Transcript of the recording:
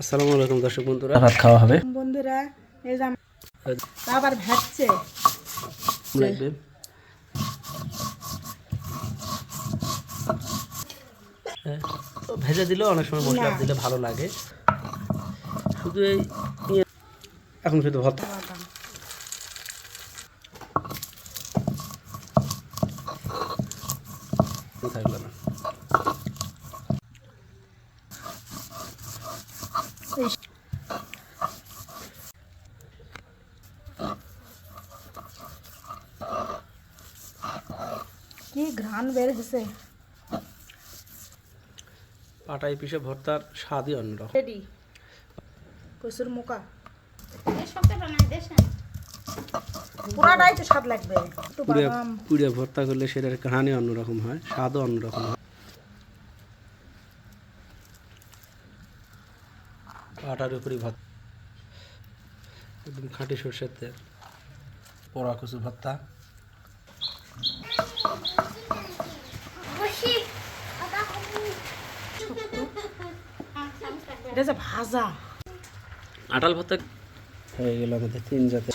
আসসালামু আলাইকুম দর্শক বন্ধুরা। ভাত খাওয়া হবে। বন্ধুরা এই যে আবার ভাজছে। লাগবে হ্যাঁ, ভেজে দিলেও অনেক সময় মশলা দিলে ভালো লাগে। শুধু এই এখন শুধু ভাত থাকল না। কি ঘ্রাণ বের হয়েছে পাটাই পিষে ভর্তার স্বাদই অন্যরকম রেডি কসুর মুকা? পুরাটাই তো স্বাদ লাগবে। পুড়ে ভর্তা করলে সেটার কাহানি অন্যরকম হয় স্বাদও অন্যরকম হয়। আটার উপরই ভাত। একদম খাঁটি সর্ষের তেল। পোড়া কচু ভর্তা। এটা যে ভাজা। আটাল ভর্তা হয়ে গেল আমাদের তিন জাতের।